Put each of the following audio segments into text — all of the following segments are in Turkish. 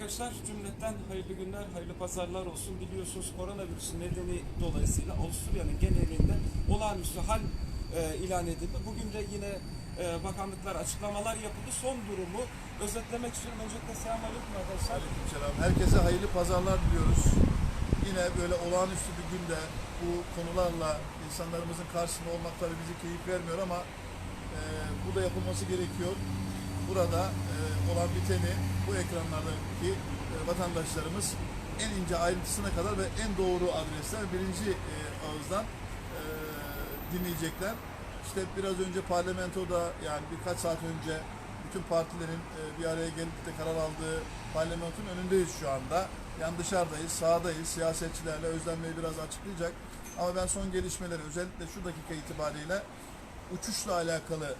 arkadaşlar cümleten hayırlı günler, hayırlı pazarlar olsun. Biliyorsunuz koronavirüsü nedeni dolayısıyla Avusturya'nın genelinde olağanüstü hal e, ilan edildi. Bugün de yine e, bakanlıklar açıklamalar yapıldı. Son durumu özetlemek istiyorum. Öncelikle selamünaleyküm arkadaşlar. Aleykümselam. Herkese hayırlı pazarlar diliyoruz. Yine böyle olağanüstü bir günde bu konularla insanlarımızın karşısında olmak tabii bizi keyif vermiyor ama e, bu da yapılması gerekiyor. Burada e, olan biteni bu ekranlardaki e, vatandaşlarımız en ince ayrıntısına kadar ve en doğru adresten birinci e, ağızdan e, dinleyecekler. İşte biraz önce parlamentoda yani birkaç saat önce bütün partilerin e, bir araya gelip de karar aldığı parlamentonun önündeyiz şu anda. Yani dışarıdayız, sahadayız. Siyasetçilerle Özlem Bey biraz açıklayacak. Ama ben son gelişmeleri özellikle şu dakika itibariyle uçuşla alakalı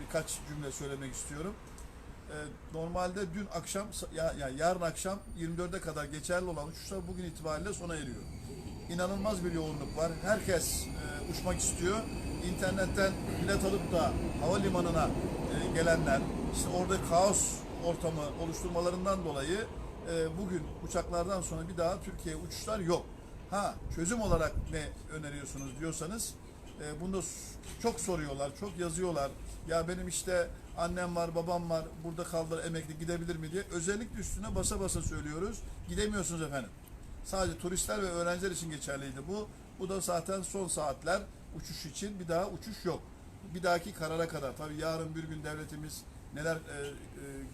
birkaç cümle söylemek istiyorum. E, normalde dün akşam ya, ya yarın akşam 24'e kadar geçerli olan uçuşlar bugün itibariyle sona eriyor. İnanılmaz bir yoğunluk var. Herkes e, uçmak istiyor. İnternetten bilet alıp da havalimanına e, gelenler, işte orada kaos ortamı oluşturmalarından dolayı e, bugün uçaklardan sonra bir daha Türkiye'ye uçuşlar yok. Ha çözüm olarak ne öneriyorsunuz diyorsanız e, bunu çok soruyorlar, çok yazıyorlar. Ya benim işte annem var, babam var, burada kaldılar emekli gidebilir mi diye. Özellikle üstüne basa basa söylüyoruz. Gidemiyorsunuz efendim. Sadece turistler ve öğrenciler için geçerliydi bu. Bu da zaten son saatler uçuş için bir daha uçuş yok. Bir dahaki karara kadar. Tabii yarın bir gün devletimiz neler e, e,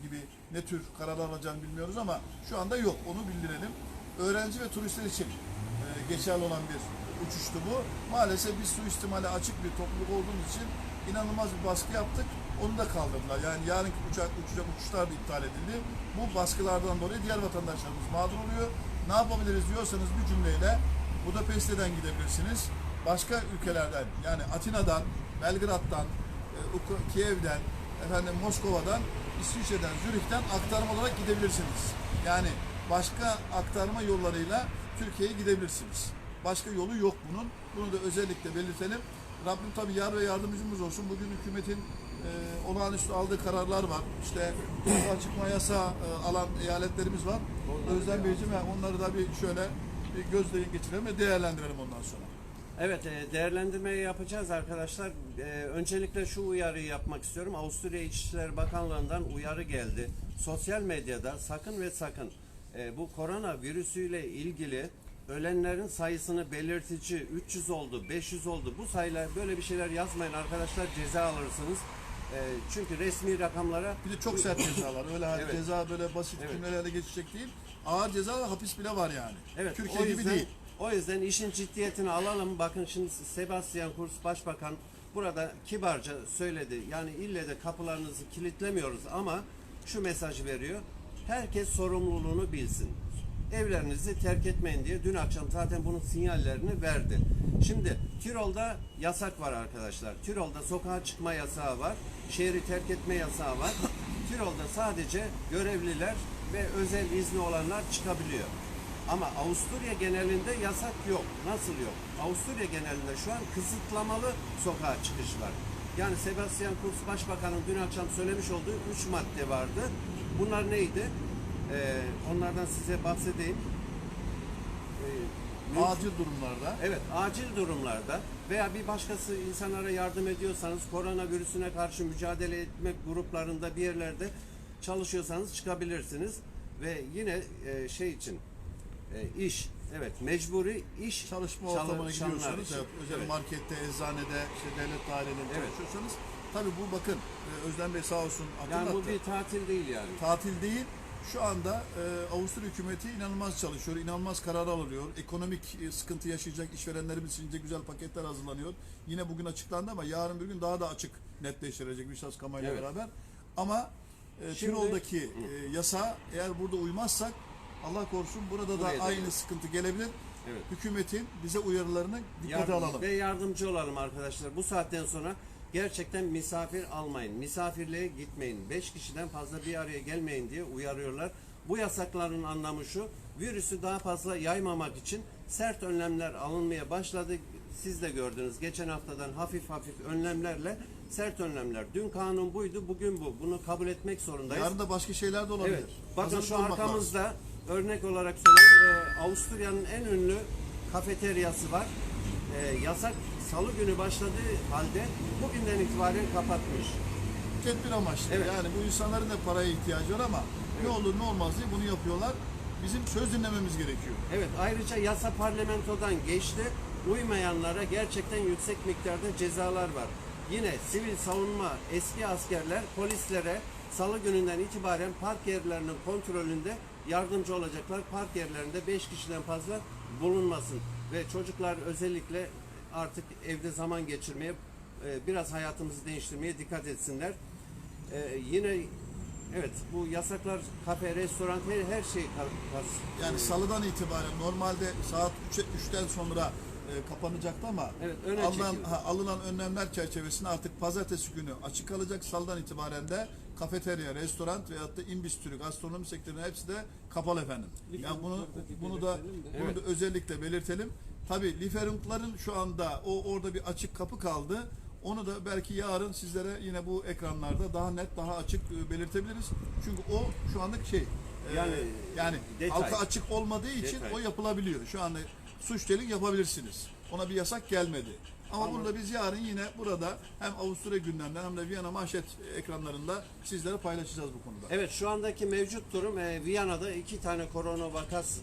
gibi ne tür kararlar alacağını bilmiyoruz ama şu anda yok. Onu bildirelim. Öğrenci ve turistler için e, geçerli olan bir uçuştu bu. Maalesef biz suistimale açık bir topluluk olduğumuz için inanılmaz bir baskı yaptık. Onu da kaldırdılar. Yani yarınki uçak uçacak uçuşlar da iptal edildi. Bu baskılardan dolayı diğer vatandaşlarımız mağdur oluyor. Ne yapabiliriz diyorsanız bir cümleyle Budapeşte'den gidebilirsiniz. Başka ülkelerden yani Atina'dan, Belgrad'dan, e, Kiev'den, efendim Moskova'dan, İsviçre'den, Zürih'ten aktarma olarak gidebilirsiniz. Yani başka aktarma yollarıyla Türkiye'ye gidebilirsiniz. Başka yolu yok bunun. Bunu da özellikle belirtelim. Rabbim tabii yar ve yardımcımız olsun. Bugün hükümetin e, olağanüstü aldığı kararlar var. İşte sokağa çıkma yasağı e, alan eyaletlerimiz var. Özlem Beyciğim ve onları da bir şöyle bir gözden geçirelim ve değerlendirelim ondan sonra. Evet, e, değerlendirmeyi yapacağız arkadaşlar. E, Öncelikle şu uyarıyı yapmak istiyorum. Avusturya İçişleri Bakanlığı'ndan uyarı geldi. Sosyal medyada sakın ve sakın e, bu korona virüsüyle ilgili ölenlerin sayısını belirtici 300 oldu, 500 oldu. Bu sayılar böyle bir şeyler yazmayın arkadaşlar ceza alırsınız. E, Çünkü resmi rakamlara Bir de çok sert cezalar. Öyle Evet. ceza böyle basit Evet. cümlelerle geçecek değil. Ağır ceza ve hapis bile var yani. Evet, Türkiye o gibi yüzden, değil. O yüzden işin ciddiyetini alalım. Bakın şimdi Sebastian Kurz Başbakan burada kibarca söyledi. Yani ille de kapılarınızı kilitlemiyoruz ama şu mesajı veriyor. Herkes sorumluluğunu bilsin. Evlerinizi terk etmeyin diye dün akşam zaten bunun sinyallerini verdi. Şimdi Tirol'da yasak var arkadaşlar. Tirol'da sokağa çıkma yasağı var. Şehri terk etme yasağı var. Tirol'da sadece görevliler ve özel izni olanlar çıkabiliyor. Ama Avusturya genelinde yasak yok. Nasıl yok? Avusturya genelinde şu an kısıtlamalı sokağa çıkış var. Yani Sebastian Kurz Başbakan'ın dün akşam söylemiş olduğu üç madde vardı. Bunlar neydi? Ee, onlardan size bahsedeyim. Ee, Acil durumlarda Evet, acil durumlarda veya bir başkası insanlara yardım ediyorsanız, koronavirüsüne karşı mücadele etmek gruplarında bir yerlerde çalışıyorsanız çıkabilirsiniz. Ve yine e, şey için e, iş, evet mecburi iş çalışma çalı- ortamına gidiyorsanız, evet, özel Evet. markette, eczanede, işte devlet dairelerinde Evet. çalışıyorsanız tabii bu bakın e, Özlem Bey sağ olsun Yani bu bir tatil değil yani. tatil değil. Şu anda e, Avusturya hükümeti inanılmaz çalışıyor, inanılmaz karar alıyor. Ekonomik e, sıkıntı yaşayacak işverenlerimiz için de güzel paketler hazırlanıyor. Yine bugün açıklandı ama yarın bir gün daha da açık netleştirecek Müşas kamuoyuyla Evet. beraber. Ama e, Şimdi- Tirol'daki e, yasa eğer burada uymazsak Allah korusun burada da Buraya da aynı gelir. sıkıntı gelebilir. Evet. Hükümetin bize uyarılarını dikkate Yardım- alalım. Ve yardımcı olalım arkadaşlar. Bu saatten sonra gerçekten misafir almayın. Misafirliğe gitmeyin. Beş kişiden fazla bir araya gelmeyin diye uyarıyorlar. Bu yasakların anlamı şu. Virüsü daha fazla yaymamak için sert önlemler alınmaya başladı. Siz de gördünüz. Geçen haftadan hafif hafif önlemlerle sert önlemler. Dün kanun buydu, bugün bu. Bunu kabul etmek zorundayız. Yarın da başka şeyler de olabilir. Evet. Bakın Hazırlıklı şu olmak lazım. arkamızda örnek olarak söyleyeyim. e, Avusturya'nın en ünlü kafeteryası var. E, yasak salı günü başladığı halde bugünden itibaren kapatmış. Tedbir amaçlı. Evet. Yani bu insanların da paraya ihtiyacı var ama ne olur ne olmaz diye bunu yapıyorlar. Bizim söz dinlememiz gerekiyor. Evet ayrıca yasa parlamentodan geçti. Uymayanlara gerçekten yüksek miktarda cezalar var. Yine sivil savunma eski askerler polislere salı gününden itibaren park yerlerinin kontrolünde yardımcı olacaklar. Park yerlerinde 5 kişiden fazla bulunmasın ve çocuklar özellikle artık evde zaman geçirmeye e, biraz hayatımızı değiştirmeye dikkat etsinler. E, yine evet bu yasaklar kafe, restoran her, her şey ka- kas- Yani e, salıdan itibaren normalde saat 3'e 3'ten sonra e, kapanacaktı ama Evet, öne alınan, ha, alınan önlemler çerçevesinde artık pazartesi günü açık kalacak. Salıdan itibaren de kafeterya, restoran veyahut da imbis türü gastronomi sektörünün hepsi de kapalı efendim. Yani bunu bunu da bunu Evet. da özellikle belirtelim. Tabii Liferunkların şu anda o orada bir açık kapı kaldı. Onu da belki yarın sizlere yine bu ekranlarda daha net, daha açık e, belirtebiliriz. Çünkü o şu andaki şey. e, Yani, yani detay. halka açık olmadığı için Detay. o yapılabiliyor. Şu anda suç delik yapabilirsiniz. Ona bir yasak gelmedi. Ama, Ama- burada biz yarın yine burada hem Avusturya gündemden hem de Viyana manşet ekranlarında sizlere paylaşacağız bu konuda. Evet şu andaki mevcut durum e, Viyana'da iki tane korona vakas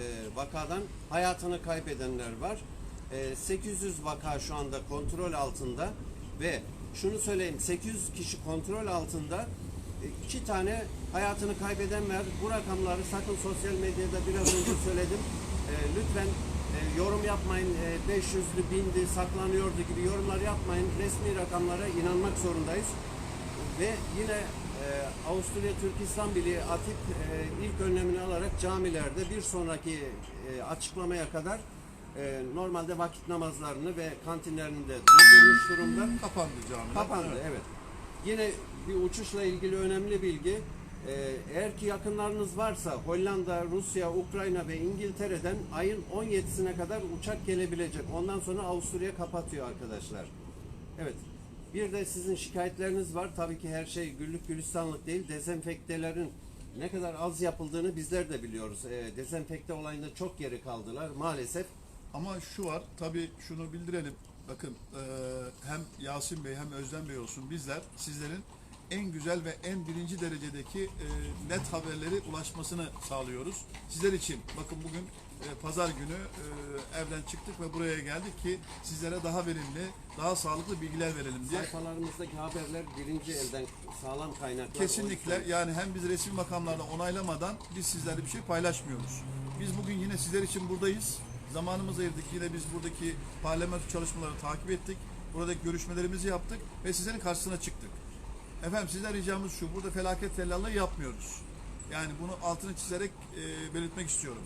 e, vakadan hayatını kaybedenler var. E, 800 vaka şu anda kontrol altında ve şunu söyleyeyim 800 kişi kontrol altında e, iki tane hayatını kaybeden var. Bu rakamları sakın sosyal medyada biraz önce söyledim. E, lütfen e, yorum yapmayın. E, 500'lü bindi saklanıyordu gibi yorumlar yapmayın. Resmi rakamlara inanmak zorundayız. Ve yine e, Avusturya Türk İslam Birliği ATİP e, ilk önlemini alarak camilerde bir sonraki e, açıklamaya kadar e, normalde vakit namazlarını ve kantinlerini de durdurmuş durumda. Kapandı camiler. Kapandı Evet. evet. Yine bir uçuşla ilgili önemli bilgi. Ee, eğer ki yakınlarınız varsa Hollanda, Rusya, Ukrayna ve İngiltere'den ayın 17'sine kadar uçak gelebilecek. Ondan sonra Avusturya kapatıyor arkadaşlar. Evet. Bir de sizin şikayetleriniz var. Tabii ki her şey güllük gülistanlık değil. Dezenfektelerin ne kadar az yapıldığını bizler de biliyoruz. Ee, dezenfekte olayında çok geri kaldılar maalesef. Ama şu var, tabii şunu bildirelim. Bakın e, hem Yasin Bey hem Özlem Bey olsun bizler sizlerin en güzel ve en birinci derecedeki e, net haberleri ulaşmasını sağlıyoruz. Sizler için bakın bugün e, pazar günü e, evden çıktık ve buraya geldik ki sizlere daha verimli, daha sağlıklı bilgiler verelim diye. Sayfalarımızdaki haberler birinci elden sağlam kaynaklar. Kesinlikle yani hem biz resmi makamlarda onaylamadan biz sizlerle bir şey paylaşmıyoruz. Biz bugün yine sizler için buradayız. Zamanımızı ayırdık. Yine biz buradaki parlamento çalışmalarını takip ettik. Buradaki görüşmelerimizi yaptık ve sizlerin karşısına çıktık. Efendim sizden ricamız şu. Burada felaket tellallığı yapmıyoruz. Yani bunu altını çizerek e, belirtmek istiyorum.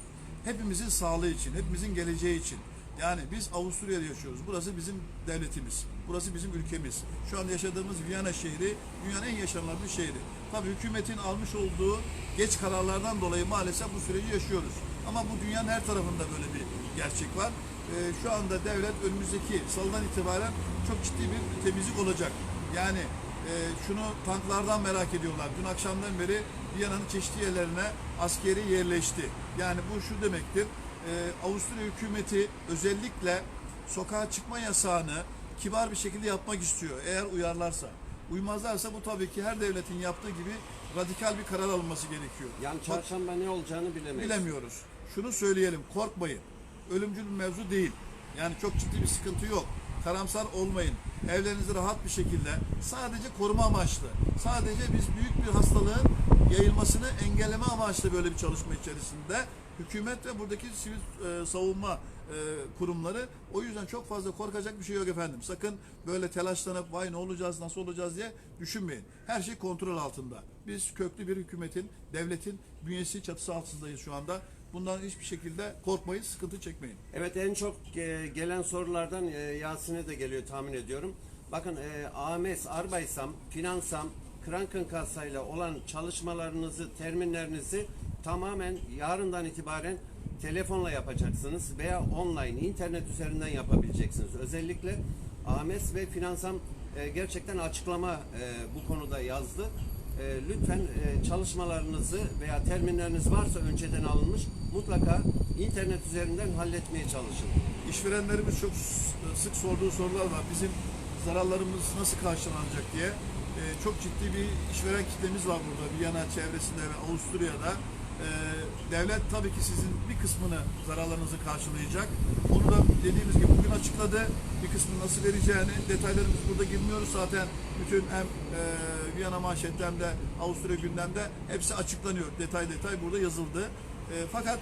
Hepimizin sağlığı için, hepimizin geleceği için. Yani biz Avusturya'da yaşıyoruz. Burası bizim devletimiz. Burası bizim ülkemiz. Şu an yaşadığımız Viyana şehri dünyanın en yaşanılabilir şehri. Tabii hükümetin almış olduğu geç kararlardan dolayı maalesef bu süreci yaşıyoruz. Ama bu dünyanın her tarafında böyle bir gerçek var. Ee, şu anda devlet önümüzdeki salıdan itibaren çok ciddi bir temizlik olacak. Yani e, şunu tanklardan merak ediyorlar. Dün akşamdan beri Viyana'nın çeşitli yerlerine askeri yerleşti. Yani bu şu demektir. e, Avusturya hükümeti özellikle sokağa çıkma yasağını kibar bir şekilde yapmak istiyor. Eğer uyarlarsa. Uymazlarsa bu tabii ki her devletin yaptığı gibi radikal bir karar alınması gerekiyor. Yani çarşamba ne olacağını bilemeyiz. Bilemiyoruz. Şunu söyleyelim, korkmayın. Ölümcül bir mevzu değil. Yani çok ciddi bir sıkıntı yok. Karamsar olmayın. Evlerinizi rahat bir şekilde sadece koruma amaçlı. Sadece biz büyük bir hastalığın yayılmasını engelleme amaçlı böyle bir çalışma içerisinde hükümet ve buradaki sivil e, savunma e, kurumları o yüzden çok fazla korkacak bir şey yok efendim. Sakın böyle telaşlanıp vay ne olacağız nasıl olacağız diye düşünmeyin. Her şey kontrol altında. Biz köklü bir hükümetin, devletin bünyesi çatısı altındayız şu anda. Bundan hiçbir şekilde korkmayın, sıkıntı çekmeyin. Evet en çok e, gelen sorulardan e, Yasin'e de geliyor tahmin ediyorum. Bakın e, AMS, Arbaysam, Finansam, Krankenkasse ile olan çalışmalarınızı, terminlerinizi tamamen yarından itibaren telefonla yapacaksınız veya online, internet üzerinden yapabileceksiniz. Özellikle AMS ve Finansam e, gerçekten açıklama e, bu konuda yazdı. E, lütfen e, çalışmalarınızı veya terminleriniz varsa önceden alınmış mutlaka internet üzerinden halletmeye çalışın. İşverenlerimiz çok s- sık sorduğu sorular var. Bizim zararlarımız nasıl karşılanacak diye. Ee, çok ciddi bir işveren kitlemiz var burada Viyana çevresinde ve Avusturya'da. Ee, devlet tabii ki sizin bir kısmını zararlarınızı karşılayacak. Onu da dediğimiz gibi bugün açıkladı. Bir kısmını nasıl vereceğini detaylarımız burada girmiyoruz. Zaten bütün hem e, Viyana manşette Avusturya gündemde hepsi açıklanıyor. Detay detay burada yazıldı. E, fakat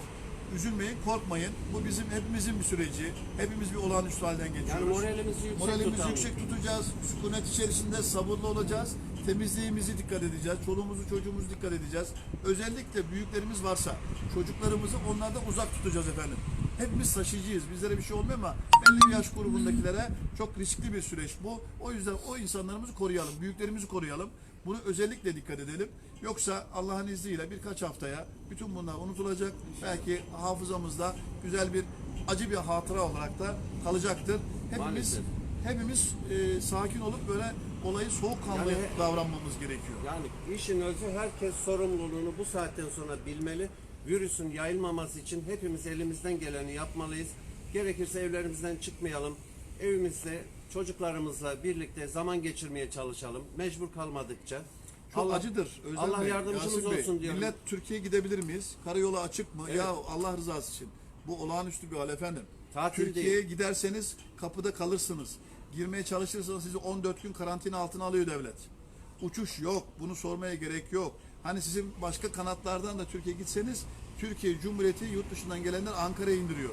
üzülmeyin, korkmayın. Bu bizim hepimizin bir süreci. Hepimiz bir olağanüstü halden geçiyoruz. Yani moralimizi yüksek Moralimizi tutalım. yüksek tutacağız. Sükunet içerisinde sabırlı olacağız. Temizliğimizi dikkat edeceğiz. Çoluğumuzu çocuğumuzu dikkat edeceğiz. Özellikle büyüklerimiz varsa çocuklarımızı onlardan uzak tutacağız efendim. Hepimiz taşıyıcıyız. Bizlere bir şey olmuyor ama belli bir yaş grubundakilere çok riskli bir süreç bu. O yüzden o insanlarımızı koruyalım. Büyüklerimizi koruyalım. Bunu özellikle dikkat edelim. Yoksa Allah'ın izniyle birkaç haftaya bütün bunlar unutulacak. Belki hafızamızda güzel bir acı bir hatıra olarak da kalacaktır. Hepimiz Maalesef. hepimiz e, sakin olup böyle olayı soğukkanlı Yani- davranmamız gerekiyor. Yani işin özü herkes sorumluluğunu bu saatten sonra bilmeli. Virüsün yayılmaması için hepimiz elimizden geleni yapmalıyız. Gerekirse evlerimizden çıkmayalım. Evimizde çocuklarımızla birlikte zaman geçirmeye çalışalım. Mecbur kalmadıkça. Çok Allah- acıdır. Özel Allah Bey, yardımcımız Yasin Bey. olsun diyorum. Millet Türkiye'ye gidebilir miyiz? Karayolu açık mı? Evet. Ya Allah rızası için. Bu olağanüstü bir hal efendim. Tatil Türkiye'ye değil. giderseniz kapıda kalırsınız. Girmeye çalışırsanız sizi 14 gün karantina altına alıyor devlet. Uçuş yok. Bunu sormaya gerek yok. Hani sizin başka kanatlardan da Türkiye'ye gitseniz Türkiye Cumhuriyeti yurt dışından gelenler Ankara'ya indiriyor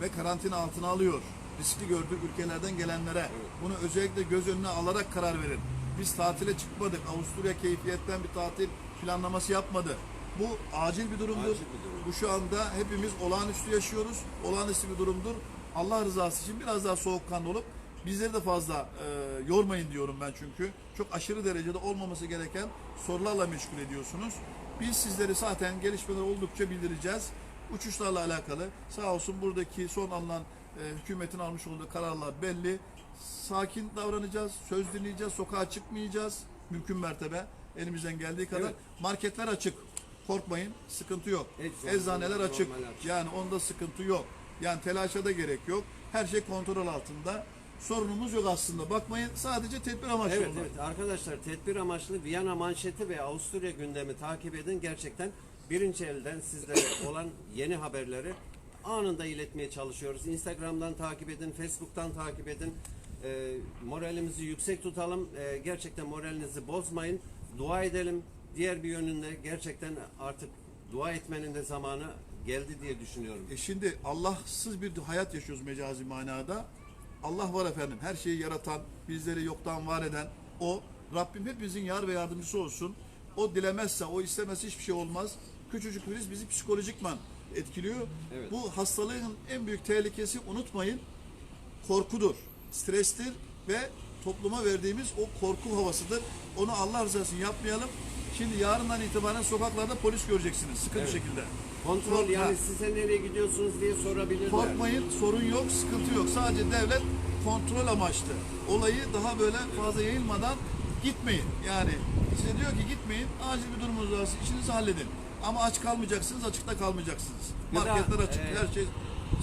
ve karantina altına alıyor. Riskli gördüğü ülkelerden gelenlere. Bunu özellikle göz önüne alarak karar verin. Biz tatile çıkmadık. Avusturya keyfiyetten bir tatil planlaması yapmadı. Bu acil bir durumdur. Acil bir durum. Bu şu anda hepimiz olağanüstü yaşıyoruz. Olağanüstü bir durumdur. Allah rızası için biraz daha soğukkanlı olup bizleri de fazla e, yormayın diyorum ben çünkü. Çok aşırı derecede olmaması gereken sorularla meşgul ediyorsunuz. Biz sizleri zaten gelişmeler oldukça bildireceğiz. Uçuşlarla alakalı sağ olsun buradaki son alınan e, hükümetin almış olduğu kararlar belli. Sakin davranacağız, söz dinleyeceğiz, sokağa çıkmayacağız. Mümkün mertebe elimizden geldiği kadar. Evet. Marketler açık. Korkmayın, sıkıntı yok. Eczane, Eczaneler açık. Yani onda sıkıntı yok. Yani telaşa da gerek yok. Her şey kontrol altında. Sorunumuz yok aslında. Bakmayın sadece tedbir amaçlı Evet evet arkadaşlar tedbir amaçlı Viyana manşeti ve Avusturya gündemi takip edin. Gerçekten birinci elden sizlere olan yeni haberleri anında iletmeye çalışıyoruz. Instagram'dan takip edin, Facebook'tan takip edin. Ee, moralimizi yüksek tutalım. Ee, gerçekten moralinizi bozmayın. Dua edelim. Diğer bir yönünde gerçekten artık dua etmenin de zamanı geldi diye düşünüyorum. E şimdi Allahsız bir hayat yaşıyoruz mecazi manada. Allah var efendim. Her şeyi yaratan, bizleri yoktan var eden o. Rabbim hepimizin yar ve yardımcısı olsun. O dilemezse, o istemezse hiçbir şey olmaz. Küçücük virüs bizi psikolojikman etkiliyor. Evet. Bu hastalığın en büyük tehlikesi unutmayın korkudur, strestir ve topluma verdiğimiz o korku havasıdır. Onu Allah rızası yapmayalım. Şimdi yarından itibaren sokaklarda polis göreceksiniz sıkı Evet. bir şekilde. Kontrol Kork- yani size nereye gidiyorsunuz diye sorabilirler. Korkmayın, sorun yok, sıkıntı yok. Sadece devlet kontrol amaçlı. Olayı daha böyle fazla yayılmadan gitmeyin. Yani size diyor ki gitmeyin, acil bir durumunuz varsa işinizi halledin. Ama aç kalmayacaksınız, açıkta kalmayacaksınız. Marketler açık, e, her şey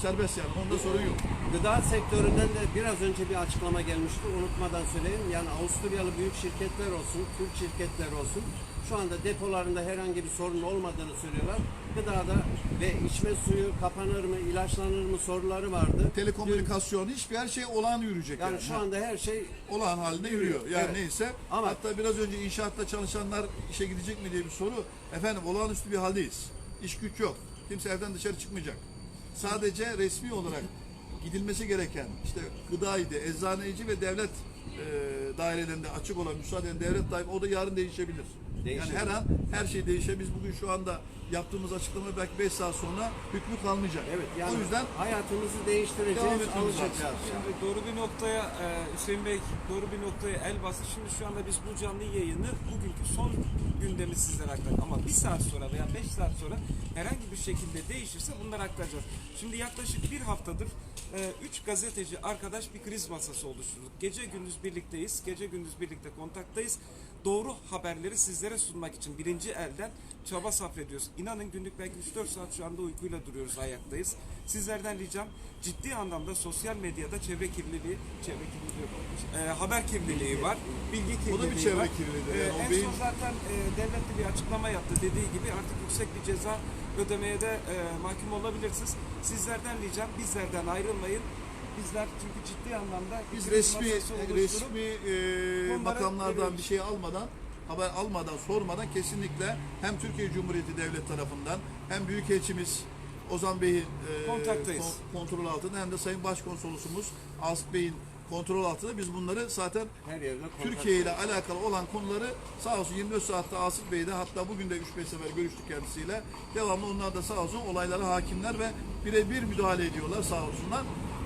serbest yani. Onda sorun yok. Gıda sektöründen de biraz önce bir açıklama gelmişti. Unutmadan söyleyeyim. Yani Avusturyalı büyük şirketler olsun, Türk şirketler olsun. Şu anda depolarında herhangi bir sorun olmadığını söylüyorlar. Gıdada ve içme suyu kapanır mı, ilaçlanır mı soruları vardı. Telekomünikasyon, hiçbir her şey olağan yürüyecek. Yani yani. şu anda her şey olağan halinde yürüyor. Yani Evet. neyse. Ama- Hatta biraz önce inşaatta çalışanlar işe gidecek mi diye bir soru. Efendim olağanüstü bir haldeyiz. İş güç yok. Kimse evden dışarı çıkmayacak. Sadece resmi olarak gidilmesi gereken işte gıdaydı, eczaneci ve devlet e, dairelerinde açık olan müsaade eden devlet daimi o da yarın değişebilir. Değişir. Yani her an her şey değişebilir. Biz bugün şu anda yaptığımız açıklama belki 5 saat sonra hükmü kalmayacak. Evet yani o yüzden hayatımızı değiştireceğiz, yani. Şimdi doğru bir noktaya e, Hüseyin Bey doğru bir noktaya el bastı. Şimdi şu anda biz bu canlı yayını bugünkü son gündemi sizlere aktardık. Ama bir saat sonra veya beş saat sonra herhangi bir şekilde değişirse bunları aktaracağız. Şimdi yaklaşık bir haftadır e, üç gazeteci arkadaş bir kriz masası oluşturduk. Gece gündüz birlikteyiz. Gece gündüz birlikte kontaktayız. Doğru haberleri sizlere sunmak için birinci elden çaba sarf ediyoruz. İnanın günlük belki 3-4 saat şu anda uykuyla duruyoruz, ayaktayız. Sizlerden ricam ciddi anlamda sosyal medyada çevre kirliliği, çevre kirliliği, e, haber kirliliği var, bilgi kirliliği O da bir çevre var. kirliliği. E, Yani en beyin- son zaten e, devlet de bir açıklama yaptı dediği gibi artık yüksek bir ceza ödemeye de e, mahkum olabilirsiniz. Sizlerden ricam bizlerden ayrılmayın. Bizler çünkü ciddi anlamda biz resmi resmi e, makamlardan veriyoruz. bir şey almadan haber almadan sormadan kesinlikle hem Türkiye Cumhuriyeti Devlet tarafından hem Büyükelçimiz Ozan Bey'in e, kon- kontrol altında hem de Sayın Başkonsolosumuz Asp Bey'in kontrol altında biz bunları zaten Her yerde Türkiye ile alakalı olan konuları sağ olsun 24 saatte Asif Bey de hatta bugün de 3-5 sefer görüştük kendisiyle. Devamlı onlar da sağ olsun olaylara hakimler ve birebir müdahale ediyorlar sağ olsunlar.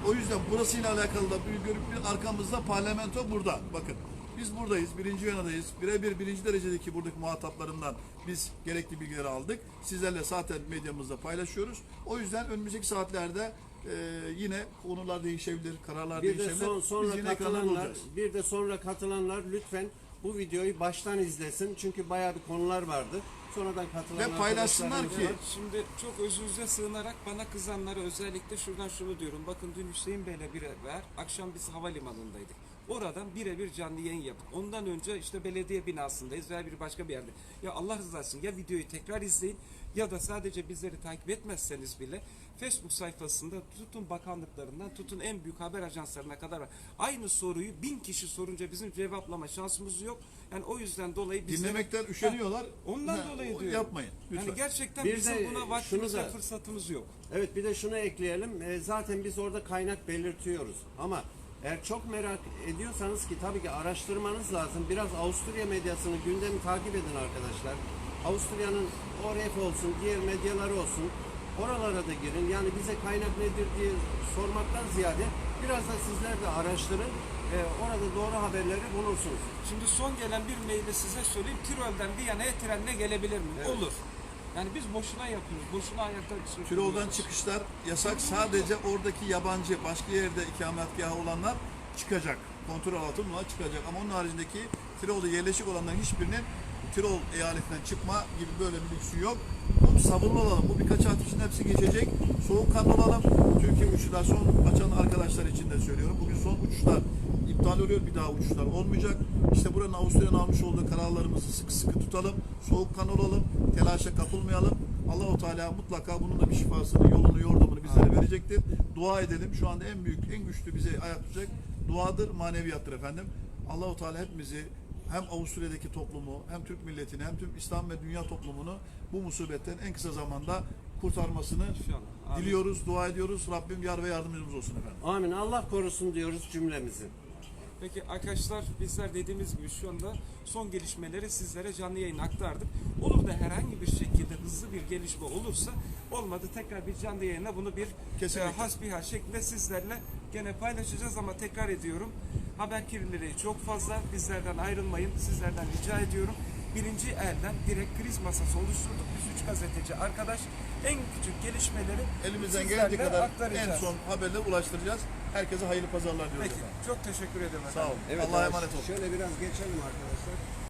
O yüzden burasıyla alakalı da bir görüp bir arkamızda parlamento burada. Bakın biz buradayız, birinci yanadayız. Birebir birinci derecedeki buradaki muhataplarından biz gerekli bilgileri aldık. Sizlerle zaten medyamızda paylaşıyoruz. O yüzden önümüzdeki saatlerde e, yine konular değişebilir, kararlar Bir de değişebilir. son, sonra biz katılanlar, bir de sonra katılanlar lütfen bu videoyu baştan izlesin. Çünkü bayağı bir konular vardı. Sonradan katılan Ve paylaşsınlar ki-. Şimdi çok özünüze sığınarak bana kızanlara özellikle şuradan şunu diyorum. Bakın dün Hüseyin Bey'le beraber akşam biz havalimanındaydık. Oradan birebir canlı yayın yaptık. Ondan önce işte belediye binasındayız veya bir başka bir yerde. Ya Allah rızası için ya videoyu tekrar izleyin ya da sadece bizleri takip etmezseniz bile Facebook sayfasında tutun bakanlıklarından tutun en büyük haber ajanslarına kadar var. Aynı soruyu bin kişi sorunca bizim cevaplama şansımız yok. Yani o yüzden dolayı bizlere- Dinlemekten üşeniyorlar. Ondan Ha, dolayı diyorum. Yapmayın lütfen. Yani gerçekten Bir bizim de buna vaktimiz ve fırsatımız yok. Evet bir de şunu ekleyelim. E, zaten biz orada kaynak belirtiyoruz. Ama eğer çok merak ediyorsanız ki tabii ki araştırmanız lazım. Biraz Avusturya medyasını, gündemi takip edin arkadaşlar. Avusturya'nın ORF olsun, diğer medyaları olsun. Oralara da girin. Yani bize kaynak nedir diye sormaktan ziyade biraz da sizler de araştırın. E, orada doğru haberleri bulursunuz. Şimdi son gelen bir maili size söyleyeyim. Tirol'den Viyana'ya trenle gelebilir mi? Evet. Olur. Yani biz boşuna yapıyoruz. Boşuna ayakta sürüyoruz. Tirol'dan çıkışlar yasak. Sadece oradaki yabancı başka yerde ikametgahı olanlar çıkacak. Kontrol altına çıkacak. Ama onun haricindeki Tirol'da yerleşik olanların hiçbirinin Tirol eyaletinden çıkma gibi böyle bir lüksü yok. Bunu sabırlı olalım. Bu birkaç hafta için hepsi geçecek. Soğukkanlı olalım. Türkiye uçuşlar son açan arkadaşlar için de söylüyorum. Bugün son uçuşlar iptal oluyor. Bir daha uçuşlar olmayacak. İşte buranın Avusturya'nın almış olduğu kararlarımızı sıkı sıkı tutalım. Soğukkanlı olalım. Telaşa kapılmayalım. Allahu Teala mutlaka bunun da bir şifasını, yolunu, yordamını bizlere verecektir. Dua edelim. Şu anda en büyük, en güçlü bize ayak tutacak duadır, maneviyattır efendim. Allahu Teala hepimizi hem Avusturya'daki toplumu, hem Türk milletini, hem tüm İslam ve dünya toplumunu bu musibetten en kısa zamanda kurtarmasını İnşallah. Diliyoruz, dua ediyoruz. Rabbim yar ve yardımcımız olsun efendim. Amin. Allah korusun diyoruz cümlemizi. Peki arkadaşlar bizler dediğimiz gibi şu anda son gelişmeleri sizlere canlı yayın aktardık. Olur da herhangi bir şekilde hızlı bir gelişme olursa olmadı tekrar bir canlı yayına bunu bir Kesinlikle. e, hasbihal şeklinde sizlerle gene paylaşacağız ama tekrar ediyorum. Haber kirliliği çok fazla. Bizlerden ayrılmayın. Sizlerden rica ediyorum. Birinci elden direkt kriz masası oluşturduk. Biz üç gazeteci arkadaş en küçük gelişmeleri Elimizden geldiği kadar en aktaracağız. son haberleri ulaştıracağız. Herkese hayırlı pazarlar diliyoruz Peki efendim. çok teşekkür ederim efendim. Sağ olun. Evet, Allah'a emanet olun. Şöyle biraz geçelim arkadaşlar.